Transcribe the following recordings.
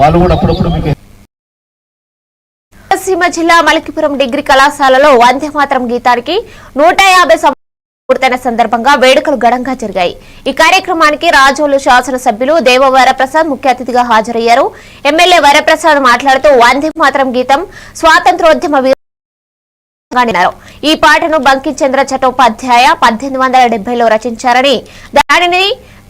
వాళ్ళు కూడా అప్పుడప్పుడు మీకు కోనసీమ జిల్లా మలకిపురం డిగ్రీ కళాశాలలో వందేమాతరం గీతానికి నూట యాభై సంవత్సరాలు పూర్తయిన సందర్భంగా వేడుకలు ఘనంగా జరిగాయి. ఈ కార్యక్రమానికి రాజోలు శాసనసభ్యులు దేవ వరప్రసాద్ ముఖ్య అతిథిగా హాజరయ్యారు. ఎమ్మెల్యే వరప్రసాద్ మాట్లాడుతూ వందే మాత్రం గీతం స్వాతంత్రోద్యమ ఈ పాటను బంకించంద్ర చటోపాధ్యాయ పద్దెనిమిది వందల డెబ్బైలో రచించారని దానిని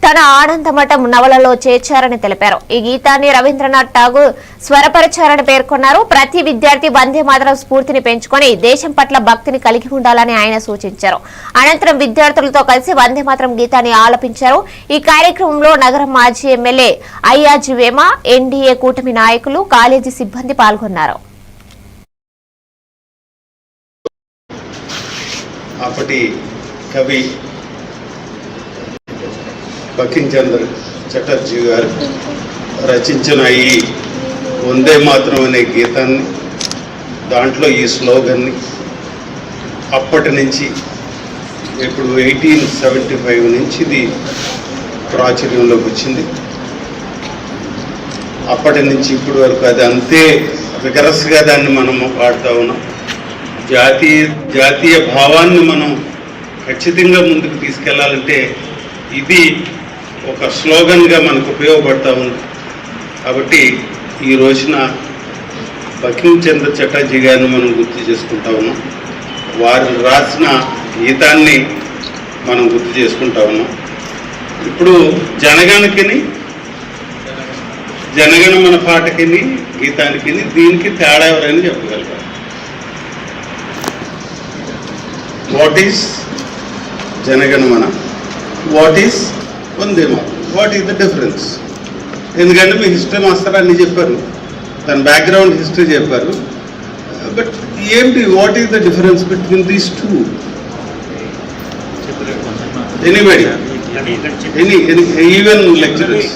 తన ఆనందమఠం నవలలో చేర్చారని తెలిపారు. ఈ గీతాన్ని రవీంద్రనాథ్ ఠాగూర్ స్వరపరిచారని పేర్కొన్నారు. ప్రతి విద్యార్థి వందే మాతరం స్ఫూర్తిని పెంచుకొని దేశం పట్ల భక్తిని కలిగి ఉండాలని ఆయన సూచించారు. అనంతరం విద్యార్థులతో కలిసి వందే మాతరం గీతాన్ని ఆలపించారు. ఈ కార్యక్రమంలో నగరం మాజీ ఎమ్మెల్యే అయ్యాజీ వేమ ఎన్డీఏ కూటమి నాయకులు కాలేజీ సిబ్బంది పాల్గొన్నారు. అప్పటి కవి బకించంద్ర చటర్జీ గారు రచించిన ఈ వందే మాత్రం అనే గీతాన్ని దాంట్లో ఈ స్లోగన్ని అప్పటి నుంచి ఇప్పుడు ఎయిటీన్ సెవెంటీ ఫైవ్ నుంచి ఇది ప్రాచుర్యంలోకి వచ్చింది. అప్పటి నుంచి ఇప్పటి వరకు అది అంతే రిగరస్గా దాన్ని మనం పాడుతూ ఉన్నాం. జాతీయ జాతీయ భావాన్ని మనం ఖచ్చితంగా ముందుకు తీసుకెళ్ళాలంటే ఇది ఒక స్లోగన్గా మనకు ఉపయోగపడతా ఉంది కాబట్టి ఈ రోజున బకించంద్ర చటర్జీ గారిని మనం గుర్తు చేసుకుంటా ఉన్నాం. వారు రాసిన గీతాన్ని మనం గుర్తు చేసుకుంటా ఉన్నాం. ఇప్పుడు జనగణకిని జనగణ మన పాటకిని గీతానికి దీనికి తేడా ఎవరైనా చెప్పగలుగుతారు what is Janaganamana? What is Mataram what is the difference ఎందుకంటే మీ హిస్టరీ మాస్టర్ అన్ని చెప్పారు. దాని బ్యాక్గ్రౌండ్ హిస్టరీ చెప్పారు. బట్ ఏంటి what is the difference between these two anybody any even lecturers